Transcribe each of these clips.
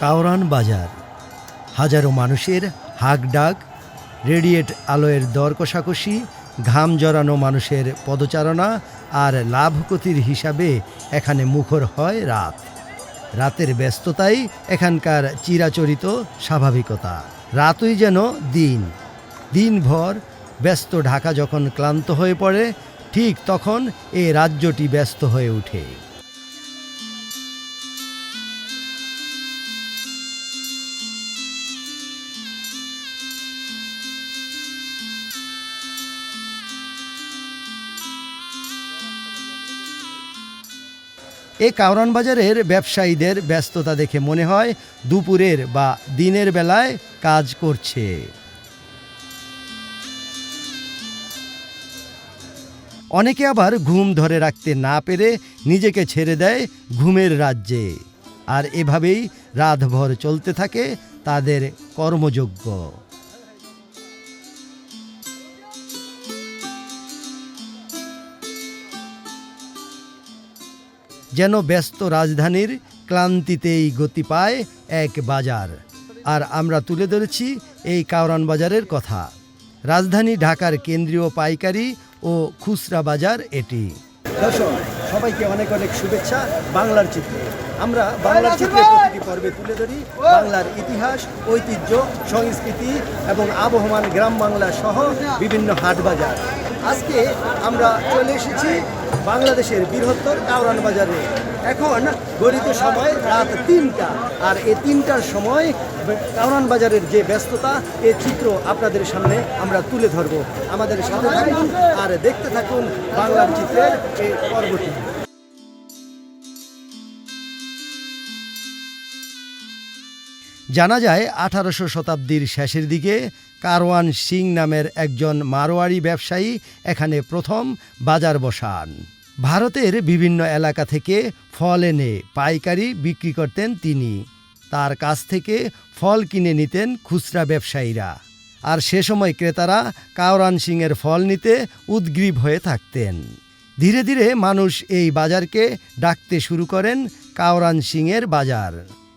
কাওরান বাজার। হাজারো মানুষের হাক ডাক রেডিয়েট আলোয়ের দর কষাকষি, ঘাম জড়ানো মানুষের পদচারণা আর লাভ ক্ষতির হিসাবে এখানে মুখর হয় রাত। রাতের ব্যস্ততাই এখানকার চিরাচরিত স্বাভাবিকতা। রাতই যেন দিন। দিনভর ব্যস্ত ঢাকা যখন ক্লান্ত হয়ে পড়ে, ঠিক তখন এ রাজ্যটি ব্যস্ত হয়ে ওঠে। এ কাউরান বাজারের ব্যবসায়ীদের ব্যস্ততা দেখে মনে হয় দুপুরের বা দিনের বেলায় কাজ করছে। অনেকে আবার ঘুম ধরে রাখতে না পেরে নিজেকে ছেড়ে দেয় ঘুমের রাজ্যে। আর এভাবেই রাতভর চলতে থাকে তাদের কর্মযোগ্য যেন ব্যস্ত রাজধানীর ক্লান্তিতেই গতি পায় এক বাজার। আর আমরা তুলে ধরেছি এই কাওরান বাজারের কথা। রাজধানী ঢাকার কেন্দ্রীয় পাইকারি ও খুচরা বাজার এটি। দর্শক সবাইকে অনেক অনেক শুভেচ্ছা বাংলার চিত্রে। আমরা বাংলার চিত্রে প্রতিটি পর্বে তুলে ধরি বাংলার ইতিহাস ঐতিহ্য সংস্কৃতি এবং আবহমান গ্রাম বাংলা সহ বিভিন্ন হাট বাজার। আজকে আমরা চলে এসেছি বাংলাদেশের বৃহত্তর কাউরান বাজারে। এখন গরিত সময় রাত তিনটা। আর এই তিনটার সময় কাউরান বাজারের যে ব্যস্ততা এই চিত্র আপনাদের সামনে আমরা তুলে ধরব। আমাদের সাথে থাকুন আর দেখতে থাকুন বাংলার চিত্রের এই পর্বটি। জানা যায়, আঠারোশো শতাব্দীর শেষের দিকে কারওয়ান সিং নামের একজন মারোয়াড়ি ব্যবসায়ী এখানে প্রথম বাজার বসান। ভারতের বিভিন্ন এলাকা থেকে ফল এনে পাইকারি বিক্রি করতেন তিনি। তার কাছ থেকে ফল কিনে নিতেন খুচরা ব্যবসায়ীরা। আর সে সময় ক্রেতারা কাওরান সিংয়ের ফল নিতে উদ্গ্রীব হয়ে থাকতেন। ধীরে ধীরে মানুষ এই বাজারকে ডাকতে শুরু করেন কাওরান সিংয়ের বাজার।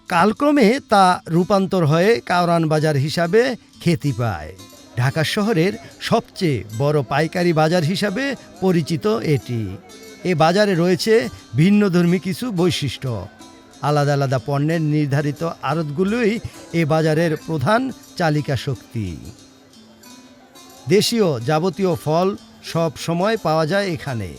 কালক্রমে তা রূপান্তর হয়ে কাওরান বাজার হিসাবে খ্যাতি পায়। ঢাকা শহরের সবচেয়ে বড় পাইকারি বাজার হিসাবে পরিচিত এটি। এ বাজারে রয়েছে ভিন্নধর্মী কিছু বৈশিষ্ট্য। আলাদা আলাদা পণ্যের নির্ধারিত আড়তগুলোই এ বাজারের প্রধান চালিকা শক্তি। দেশীয় যাবতীয় ফল সব সময় পাওয়া যায় এখানে।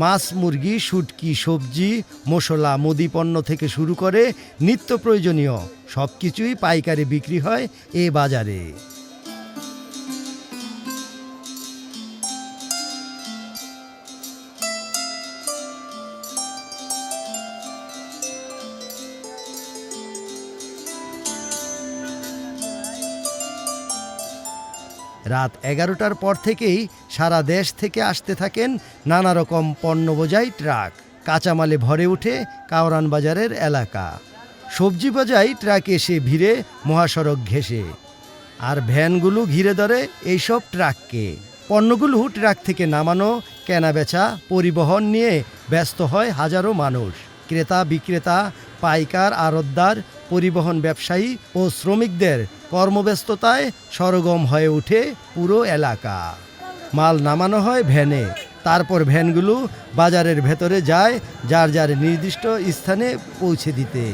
মাছ, মুরগি, শুটকি, সবজি, মশলা, মুদি পণ্য থেকে শুরু করে নিত্য প্রয়োজনীয় সব কিছুই পাইকারে বিক্রি হয় এ বাজারে। রাত এগারোটার পর থেকেই সারা দেশ থেকে আসতে থাকেন নানা রকম পণ্য বোঝাই ট্রাক। কাঁচামালে ভরে ওঠে কাওরান বাজারের এলাকা। সবজি বোঝাই ট্রাক এসে ভিড়ে, মহাসড়ক ঘেঁষে। আর ভ্যানগুলো ঘিরে ধরে এইসব ট্রাককে। পণ্যগুলো ট্রাক থেকে নামানো, কেনাবেচা, পরিবহন নিয়ে ব্যস্ত হয় হাজারো মানুষ। ক্রেতা বিক্রেতা পাইকার, আড়তদার, পরিবহন ব্যবসায়ী ও শ্রমিকদের কর্মব্যস্ততায় সরগম হয়ে ওঠে পুরো এলাকা। মাল নামানো হয় ভ্যানে। তারপর ভ্যানগুলো বাজারের ভেতরে যায়, যার যার নির্দিষ্ট স্থানে পৌঁছে দিতে।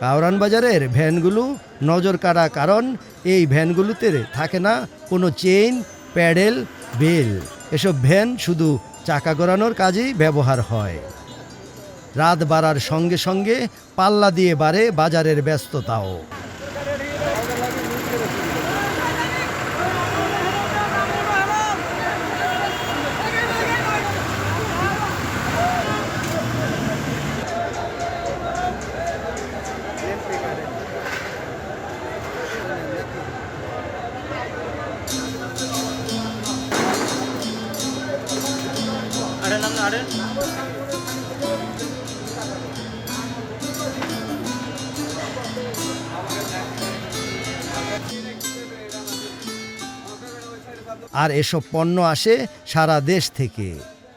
কাউরান বাজারের ভ্যানগুলো নজর কাড়া কারণ এই ভ্যানগুলোতে থাকে না কোনো চেইন, প্যাডেল, বেল। এসব ভ্যান শুধু চাকা গড়ানোর কাজেই ব্যবহার হয়। রাত বাড়ার সঙ্গে সঙ্গে পাল্লা দিয়ে বাড়ে বাজারের ব্যস্ততাও। আর এসব পণ্য আসে সারা দেশ থেকে।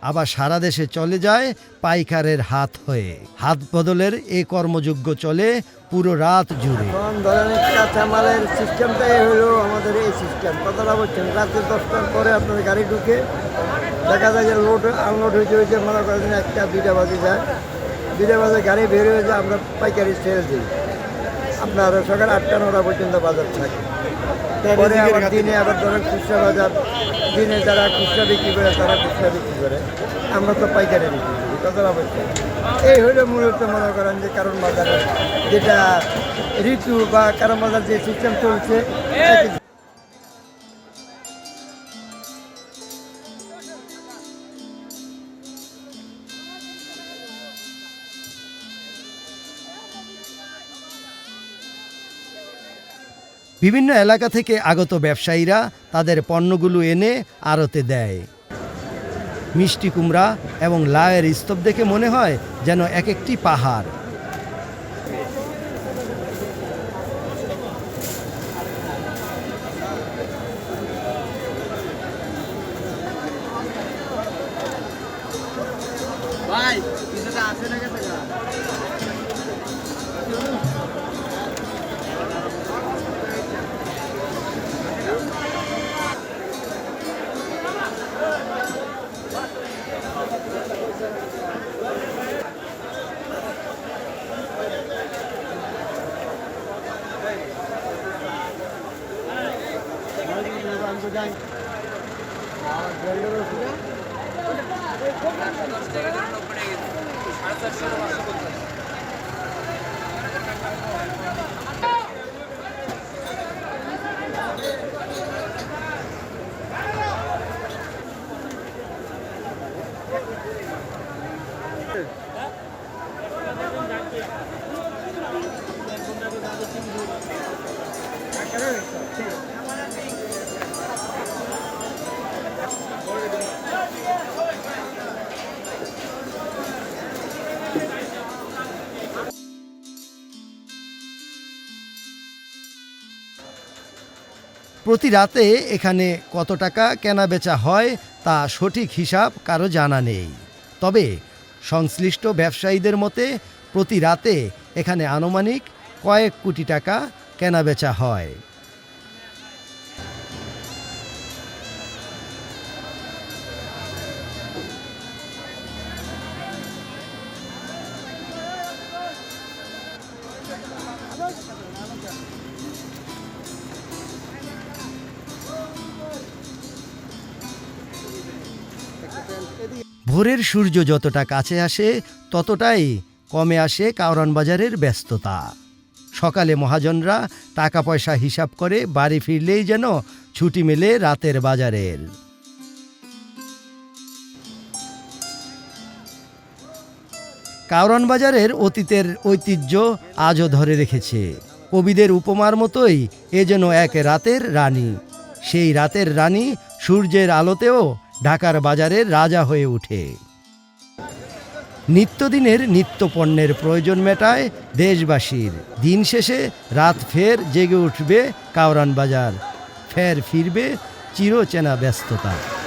আবার সারা দেশে চলে যায় পাইকারের হাত হয়ে। হাত বদলের এ কর্মযোগ্য চলে পুরো রাত জুড়ে। ধরেন কাঁচামালের সিস্টেমটাই হলো আমাদের এই সিস্টেম কতটা বলছেন রাত্রে দশটার পরে আপনার গাড়ি ঢুকে দেখা যায় যে লোড আনলোড হয়েছে হয়েছে মনে করেন একটা দুইটা বাজে যায়। দুইটা বাজে গাড়ি বের হয়ে যায় আমরা পাইকারি সেল দিই। আপনার সকাল আটটা নটা পর্যন্ত বাজার থাকে। পরে আবার দিনে আবার ধরেন খুচরা বাজার দিনে যারা খুচরা বিক্রি করে তারা খুচরা বিক্রি করে। আমরা তো পাইকারি বিক্রি করি কতটা বলছেন এই হলো মূলত মনে করেন যে কারণ বাজারে যেটা ঋতু বা কারণ বাজার যে সিস্টেম চলছে বিভিন্ন এলাকা থেকে আগত ব্যবসায়ীরা তাদের পণ্যগুলো এনে আড়তে দেয়। মিষ্টি কুমড়া এবং লায়ের স্তূপ দেখে মনে হয় যেন এক একটি পাহাড় সাড়ে চারশো প্রতি রাতে এখানে কত টাকা কেনা বেচা হয় তা সঠিক হিসাব কারও জানা নেই। তবে সংশ্লিষ্ট ব্যবসায়ীদের মতে প্রতি রাতে এখানে আনুমানিক কয়েক কোটি টাকা কেনা বেচা হয়। ভোরের সূর্য যতটা কাছে আসে, ততটাই কমে আসে কাউরান বাজারের ব্যস্ততা। সকালে মহাজনরা টাকা পয়সা হিসাব করে বাড়ি ফিরলেই যেন ছুটি মেলে রাতের বাজারের। কাউরান বাজারের অতীতের ঐতিহ্য আজও ধরে রেখেছে। কবিদের উপমার মতোই এ যেন এক রাতের রানী। সেই রাতের রানী সূর্যের আলোতেও ঢাকার বাজারের রাজা হয়ে ওঠে। নিত্যদিনের নিত্যপণ্যের প্রয়োজন মেটায় দেশবাসীর। দিন শেষে রাত ফের জেগে উঠবে কাওরান বাজার। ফের ফিরবে চিরচেনা ব্যস্ততা।